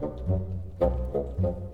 Thank you.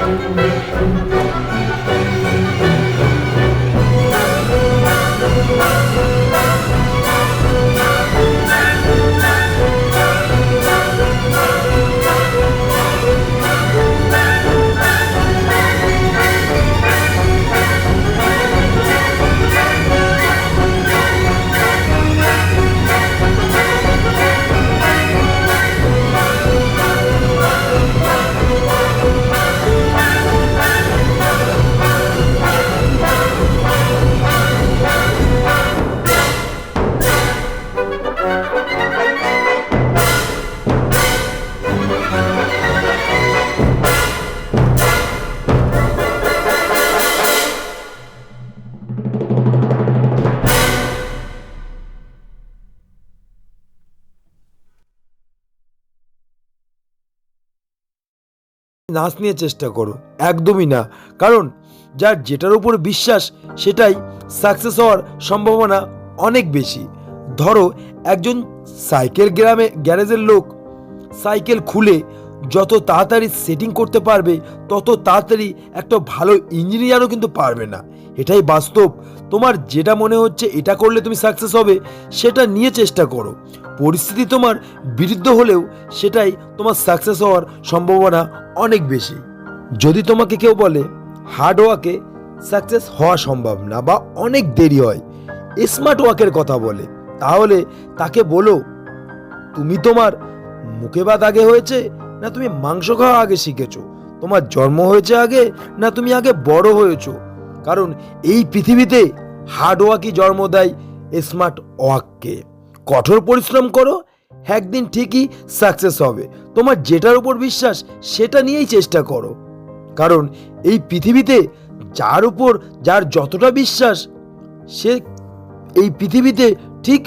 Música নাচ নিয়ে চেষ্টা করো। একদমই না। কারণ যার যেটার উপর বিশ্বাস, সেটাই সাকসেস হওয়ার সম্ভাবনা অনেক বেশি। ধরো, একজন সাইকেল গ্রামে, গ্যারেজের লোক সাইকেল খুলে যত তাড়াতাড়ি সেটিং করতে পারবে, তত তাড়াতাড়ি একটা ভালো ইঞ্জিনিয়ারও কিন্তু পারবে না। এটাই বাস্তব। তোমার যেটা মনে হচ্ছে এটা করলে তুমি সাকসেস হবে, সেটা নিয়ে চেষ্টা করো। পরিস্থিতি তোমার বিরুদ্ধ হলেও সেটাই তোমার সাকসেস হওয়ার সম্ভাবনা অনেক বেশি। যদি তোমাকে কেউ বলে হার্ড ওয়ার্কে সাকসেস হওয়া সম্ভব না বা অনেক দেরি হয় স্মার্ট ওয়ার্কের কথা বলে, তাহলে তাকে বলো, তুমি তোমার মুখে ভাত আগে হয়েছে না তুমি মাংস খাওয়া আগে শিখেছো? তোমার জন্ম হয়েছে আগে না তুমি আগে বড় হয়েছো? কারণ এই পৃথিবীতে হার্ড ওয়ার্কই জন্ম দেয় স্মার্ট ওয়ার্ককে। কঠোর পরিশ্রম করো, একদিন ঠিকই সাকসেস হবে। তোমার যেটার উপর বিশ্বাস, সেটা নিয়েই চেষ্টা করো। কারণ এই পৃথিবীতে যার উপর যার যতটা বিশ্বাস, সে এই পৃথিবীতে ঠিক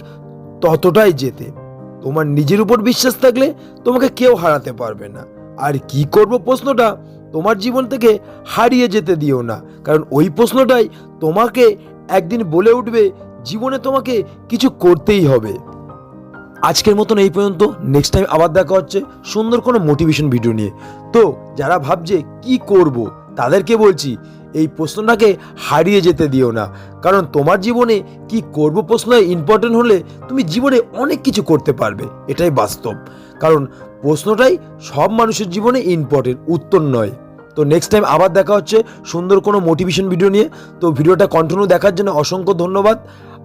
ততটাই যেতে তোমার নিজের উপর বিশ্বাস থাকলে তোমাকে কেউ হারাতে পারবে না। আর কি করব প্রশ্নটা? তোমার জীবন থেকে হারিয়ে যেতে দিও না। কারণ ওই প্রশ্নটাই তোমাকে একদিন বলে উঠবে, জীবনে তোমাকে কিছু করতেই হবে। আজকের মতন এই পর্যন্ত। নেক্সট টাইম আবার দেখা হচ্ছে সুন্দর কোনো মোটিভেশন ভিডিও নিয়ে। তো, যারা ভাবছে কি করব, তাদেরকে বলছি, এই প্রশ্নটাকে হারিয়ে যেতে দিও না। কারণ তোমার জীবনে কি করব প্রশ্ন ইম্পর্টেন্ট হলে তুমি জীবনে অনেক কিছু করতে পারবে। এটাই বাস্তব। কারণ প্রশ্নটাই সব মানুষের জীবনে ইম্পর্টেন্ট উত্তর নয়। তো নেক্সট টাইম আবার দেখা হচ্ছে সুন্দর কোনো মোটিভেশন ভিডিও নিয়ে। তো ভিডিওটা কন্টিনিউ দেখার জন্য অসংখ্য ধন্যবাদ।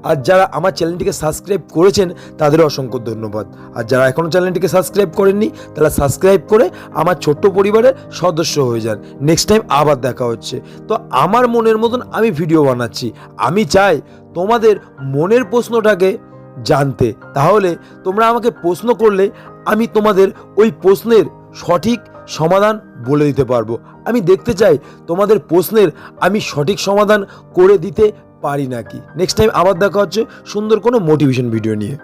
আর যারা আমার চ্যানেলটিকে সাবস্ক্রাইব করেছেন, তাদেরও অসংখ্য ধন্যবাদ। আর যারা এখনও চ্যানেলটিকে সাবস্ক্রাইব করেননি, তারা সাবস্ক্রাইব করে আমার ছোট্ট পরিবারের সদস্য হয়ে যান। নেক্সট টাইম আবার দেখা হচ্ছে। তো আমার মনের মতন আমি ভিডিও বানাচ্ছি। আমি চাই তোমাদের মনের প্রশ্নটাকে জানতে। তাহলে তোমরা আমাকে প্রশ্ন করলে আমি তোমাদের ওই প্রশ্নের সঠিক সমাধান বলে দিতে পারব। আমি দেখতে চাই তোমাদের প্রশ্নের আমি সঠিক সমাধান করে দিতে পারি নাকি। নেক্সট টাইম আবার দেখা হচ্ছে সুন্দর কোনো মোটিভেশন ভিডিও নিয়ে।